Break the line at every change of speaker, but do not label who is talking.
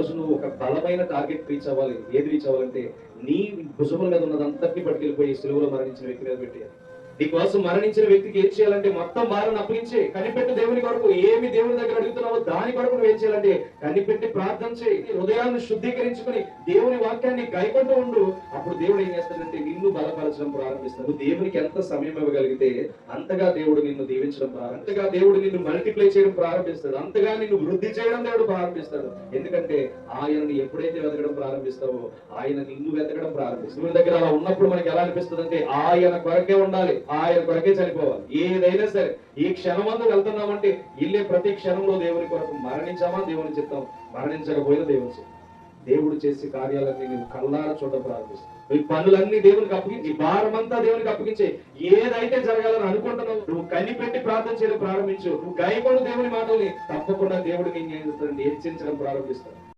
రోజు నువ్వు ఒక బలమైన టార్గెట్ రీచ్ అవ్వాలి. ఏది రీచ్ అవ్వాలంటే నీ భుజముల మీద ఉన్నదంతటిని పట్టుకెళ్ళిపోయి సెలవులో మరణించిన వ్యక్తి మీద పెట్టేయాలి. నీకోసం మరణించిన వ్యక్తికి ఏం చేయాలంటే మొత్తం భారం అప్పగించి కనిపెట్టి దేవుని కొరకు. ఏమి దేవుని దగ్గర అడుగుతున్నావో దాని కొరకు నువ్వు ఏం చేయాలంటే కనిపెట్టి ప్రార్థన చేయి. హృదయాన్ని శుద్ధీకరించుకుని దేవుని వాక్యాన్ని గైకొంటూ ఉండు. అప్పుడు దేవుడు ఏం చేస్తాడంటే నిన్ను బలపరచడం ప్రారంభిస్తాడు. దేవునికి ఎంత సమయం ఇవ్వగలిగితే అంతగా దేవుడు నిన్ను దీవించడం అంతగా దేవుడు నిన్ను మల్టిప్లై చేయడం ప్రారంభిస్తాడు. అంతగా నిన్ను వృద్ధి చేయడం దేవుడు ప్రారంభిస్తాడు. ఎందుకంటే ఆయనని ఎప్పుడైతే వెతకడం ప్రారంభిస్తావో ఆయన నిన్ను వెతకడం ప్రారంభిస్తాడు. దేవుని దగ్గర అలా ఉన్నప్పుడు మనకి ఎలా అనిపిస్తుంది అంటే ఆయన కొరకే ఉండాలి. ఆయన కొరకే చనిపోవాలి. ఏదైనా సరే ఈ క్షణమందు వెళ్తున్నామంటే ఇల్లే ప్రతి క్షణంలో దేవుని కొరకు మరణించామా? దేవుని చిత్తం మరణించకపోయినా దేవుని చిత్తం. దేవుడు చేసే కార్యాలన్నీ నేను కళ్ళారా చూడడం ప్రారంభిస్తాను. ఈ పనులన్నీ దేవునికి అప్పగించి భారమంతా దేవునికి అప్పగించే ఏదైతే జరగాలని అనుకుంటున్నావు నువ్వు కనిపెట్టి ప్రార్థన చేయడం ప్రారంభించు. నువ్వు గాయపడు దేవుని మాటల్ని తప్పకుండా దేవుడికి ఏం చేస్తాను హెచ్చించడం ప్రారంభిస్తాను.